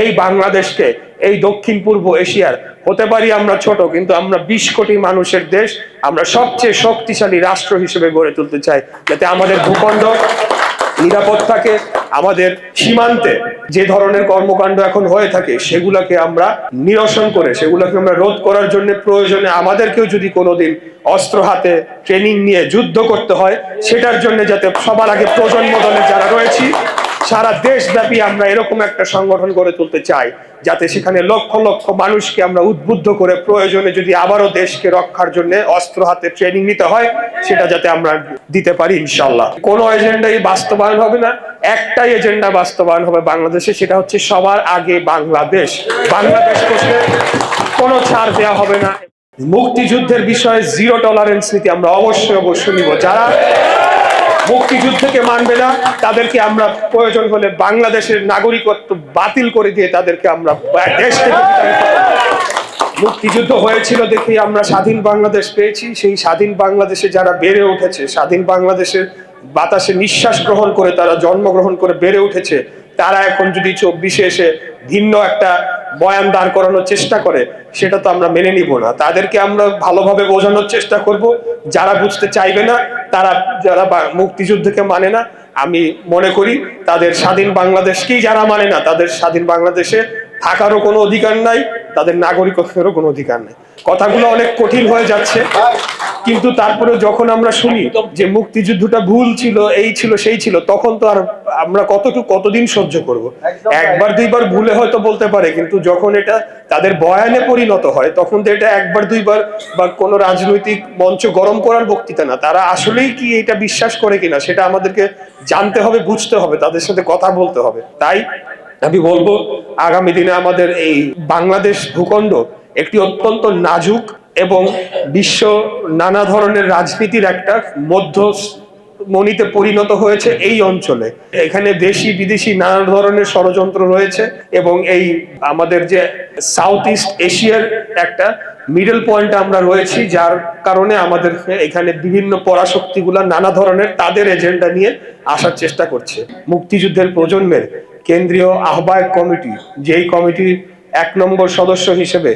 এই বাংলাদেশকে, এই দক্ষিণ পূর্ব এশিয়ার, হতে পারি আমরা ছোট, কিন্তু আমরা বিশ কোটি মানুষের দেশ, আমরা সবচেয়ে শক্তিশালী রাষ্ট্র হিসেবে গড়ে তুলতে চাই। যাতে আমাদের ভূখণ্ড নিরাপদ থাকে আমাদের সীমান্তে যে ধরনের কর্মকাণ্ড এখন হয়ে থাকে, সেগুলোকে আমরা নিরসন করে, সেগুলোকে আমরা রোধ করার জন্য প্রয়োজনে আমাদেরকেও যদি কোনোদিন অস্ত্র হাতে ট্রেনিং নিয়ে যুদ্ধ করতে হয়, সেটার জন্য যাতে সবার আগে প্রজন্ম দলের যারা রয়েছি সারা দেশব্যাপী আমরা এরকম একটা সংগঠন গড়ে তুলতে চাই, যাতে সেখানে লক্ষ লক্ষ মানুষকে আমরা উদ্বুদ্ধ করে প্রয়োজনে যদি আবারও দেশকে রক্ষার জন্য অস্ত্র হাতে ট্রেনিং নিতে হয়, সেটা যাতে আমরা দিতে পারি ইনশাল্লাহ কোনো এজেন্ডাই বাস্তবায়ন হবে না, একটাই এজেন্ডা বাস্তবায়ন হবে বাংলাদেশে, সেটা হচ্ছে সবার আগে বাংলাদেশ। বাংলাদেশ করতে কোনো ছাড় দেওয়া হবে না। মুক্তিযুদ্ধের বিষয়ে জিরো টলারেন্স নীতি আমরা অবশ্যই অবশ্যই নিব। যারা মুক্তিযুদ্ধকে মানবে না, তাদেরকে আমরা প্রয়োজন হলে বাংলাদেশের নাগরিকত্ব বাতিল করে দিয়ে তাদেরকে আমরা দেশ থেকে মুক্তিযুদ্ধ হয়েছিল দেখি আমরা স্বাধীন বাংলাদেশ পেয়েছি। সেই স্বাধীন বাংলাদেশে যারা বেড়ে উঠেছে, স্বাধীন বাংলাদেশের বাতাসে নিঃশ্বাস গ্রহণ করে, তারা জন্মগ্রহণ করে বেড়ে উঠেছে, তারা এখন যদি চব্বিশে এসে ভিন্ন একটা বয়ান দাঁড় করানোর চেষ্টা করে, সেটা তো আমরা মেনে নিব না। তাদেরকে আমরা ভালোভাবে বোঝানোর চেষ্টা করব। যারা বুঝতে চাইবে না, তারা, যারা মুক্তিযুদ্ধকে মানে না, আমি মনে করি তাদের স্বাধীন বাংলাদেশকেই যারা মানে না, তাদের স্বাধীন বাংলাদেশে থাকারও কোনো অধিকার নাই, তাদের নাগরিকত্বেরও কোনো অধিকার নেই। কথাগুলো অনেক কঠিন হয়ে যাচ্ছে। কিন্তু তারপরে যখন আমরা শুনি যে মুক্তিযুদ্ধটা ভুল ছিল এই ছিল সেই ছিল তখন তো আর আমরা কতটুকু কতদিন সহ্য করব? একবার দুইবার ভুলে হয়তো বলতে পারে কিন্তু যখন এটা তাদের বয়ানে পরিণত হয় তখন তো এটা একবার দুইবার বা কোনো রাজনৈতিক মঞ্চ গরম করার বক্তৃতা না। তারা আসলেই কি এটা বিশ্বাস করে কিনা সেটা আমাদেরকে জানতে হবে বুঝতে হবে তাদের সাথে কথা বলতে হবে। তাই আমি বলব আগামী দিনে আমাদের এই বাংলাদেশ ভূখণ্ড একটি অত্যন্ত নাজুক এবং বিশ্ব নানা ধরনের রাজনীতির একটা মধ্য মনিতে পরিণত হয়েছে এই অঞ্চলে। এখানে দেশি, বিদেশি নানা ধরনের ষড়যন্ত্র রয়েছে এবং এই আমাদের যে সাউথ ইস্ট এশিয়ার একটা মিডল পয়েন্ট আমরা রয়েছি, যার কারণে আমাদের এখানে বিভিন্ন পরাশক্তিগুলা নানা ধরনের তাদের এজেন্ডা নিয়ে আসার চেষ্টা করছে। মুক্তিযুদ্ধের প্রজন্মের কেন্দ্রীয় আহ্বায়ক কমিটি, যেই কমিটির এক নম্বর সদস্য হিসেবে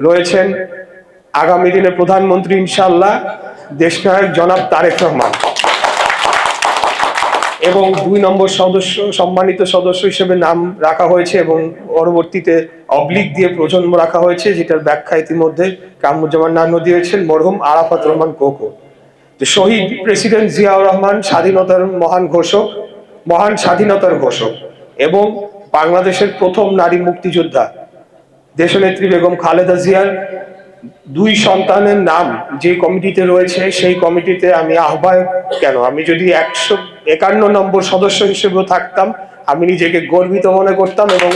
রয়েছেন আগামী দিনে প্রধানমন্ত্রী ইনশাল্লাহ দেশনায়ক জনাব তারেক রহমান। এবং দুই নম্বর সদস্য, সম্মানিত সদস্য হিসেবে নাম রাখা হয়েছে এবং পরবর্তীতে অবলিক দিয়ে প্রজন্ম রাখা হয়েছে, যেটার ব্যাখ্যা ইতিমধ্যে কামুজ্জামান নান্ন দিয়েছেন, মরহুম আরাফাত রহমান কোকো শহীদ প্রেসিডেন্ট জিয়াউর রহমান স্বাধীনতার মহান ঘোষক, মহান স্বাধীনতার ঘোষক এবং বাংলাদেশের প্রথম নারী মুক্তিযোদ্ধা, দেশনেত্রী বেগম খালেদা জিয়ার দুই সন্তানের নাম যে কমিটিতে রয়েছে, সেই কমিটিতে আমি আহ্বায়ক কেন? আমি যদি একশো একান্ন নম্বর সদস্য হিসেবেও থাকতাম, আমি নিজেকে গর্বিত মনে করতাম এবং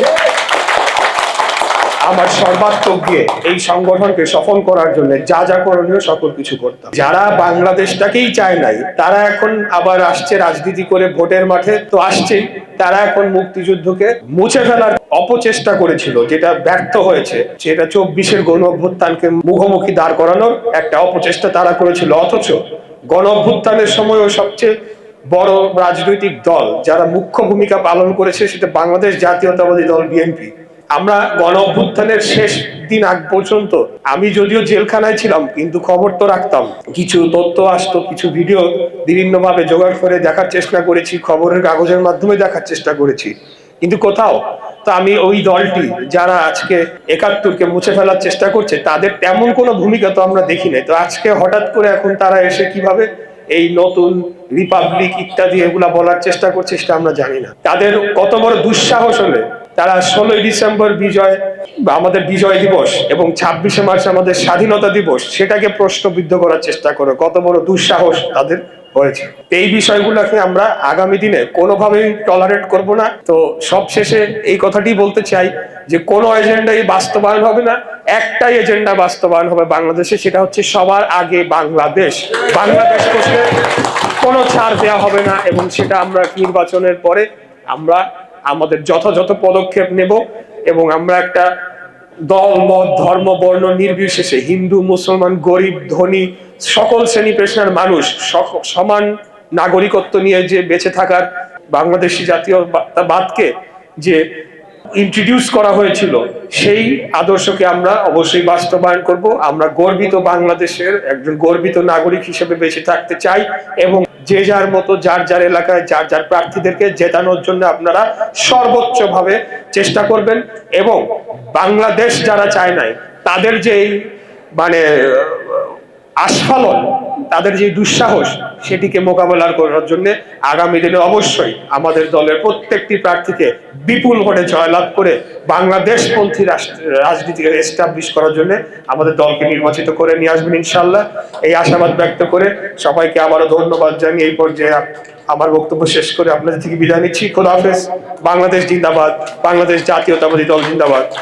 আমার সর্বাত্মক দিয়ে এই সংগঠনকে সফল করার জন্য যা যা করণীয় সকল কিছু করতাম। যারা বাংলাদেশটাকেই চায় নাই, তারা এখন আবার আসছে রাজনীতি করে ভোটের মাঠে। তো আসছেই তারা এখন মুক্তিযুদ্ধকে মুছে ফেলার অপচেষ্টা করেছিল, যেটা ব্যর্থ হয়েছে। সেটা চব্বিশের গণ অভ্যুত্থানকে মুখোমুখি দাঁড় করানোর একটা অপচেষ্টা তারা করেছিল। অথচ গণ অভ্যুত্থানের সময়ও সবচেয়ে বড় রাজনৈতিক দল, যারা মুখ্য ভূমিকা পালন করেছে, সেটা বাংলাদেশ জাতীয়তাবাদী দল, বিএনপি। আমরা গণ অভ্যুত্থানের শেষ দিন আগ পর্যন্ত, আমি যদিও জেলখানায় ছিলাম, কিন্তু খবর তো রাখতাম। কিছু তথ্য আসতো, কিছু ভিডিও বিভিন্নভাবে জোগাড় করে দেখার চেষ্টা করেছি, খবরের কাগজের মাধ্যমে দেখার চেষ্টা করেছি। কিন্তু কোথাও, তো আমি ওই দলটি যারা আজকে একাত্তরকে মুছে ফেলার চেষ্টা করছে, তাদের তেমন কোনো ভূমিকা তো আমরা দেখি নাই। তো আজকে হঠাৎ করে এখন তারা এসে কীভাবে এই নতুন রিপাবলিক ইত্যাদি এগুলা বলার চেষ্টা করছে সেটা আমরা জানি না। তাদের কত বড় দুঃসাহস হলে তারা ষোলোই ডিসেম্বর বিজয়, আমাদের বিজয় দিবস এবং ছাব্বিশে মার্চ আমাদের স্বাধীনতা দিবস, সেটাকে প্রশ্নবিদ্ধ করার চেষ্টা করে। কত বড় দুঃসাহস তাদের হয়েছে। এই বিষয়গুলোকে আমরা আগামী দিনে কোনোভাবেই টলারেট করব না। তো সবশেষে এই কথাটি বলতে চাই যে, কোনো এজেন্ডাই বাস্তবায়ন হবে না। একটাই এজেন্ডা বাস্তবায়ন হবে বাংলাদেশে, সেটা হচ্ছে সবার আগে বাংলাদেশ। বাংলাদেশ কোনো ছাড় দেওয়া হবে না এবং সেটা আমরা নির্বাচনের পরে আমরা আমাদের যথাযথ পদক্ষেপ নেব এবং আমরা একটা দল, মত, ধর্ম, বর্ণ নির্বিশেষে হিন্দু, মুসলমান, গরিব, ধনী, সকল শ্রেণি পেশার মানুষ সমান নাগরিকত্ব নিয়ে যে বেঁচে থাকার বাংলাদেশি জাতীয়বাদকে যে ইন্ট্রোডিউস করা হয়েছিল, সেই আদর্শকে আমরা অবশ্যই বাস্তবায়ন করব। আমরা গর্বিত বাংলাদেশের একজন গর্বিত নাগরিক হিসেবে বেঁচে থাকতে চাই এবং যে যার মতো, যার যার এলাকায়, যার যার প্রার্থীদেরকে জেতানোর জন্য আপনারা সর্বোচ্চ ভাবে চেষ্টা করবেন এবং বাংলাদেশ যারা চায় নাই, তাদের যে মানে আস্ফালন, তাদের যে দুঃসাহস, সেটিকে মোকাবেলা করার জন্য আগামী দিনে অবশ্যই আমাদের দলের প্রত্যেকটি প্রার্থীকে বিপুল ভোটে জয়লাভ করে বাংলাদেশপন্থী রাজনীতিকে এস্টাবলিশ করার জন্য আমাদের দলকে নির্বাচিত করে নিয়ে আসবেন ইনশাল্লাহ এই আশাবাদ ব্যক্ত করে সবাইকে আবারও ধন্যবাদ জানিয়ে এই পর্যায়ে আমার বক্তব্য শেষ করে আপনাদের থেকে বিদায় নিচ্ছি। খোদা হাফেজ। বাংলাদেশ জিন্দাবাদ। বাংলাদেশ জাতীয়তাবাদী দল জিন্দাবাদ।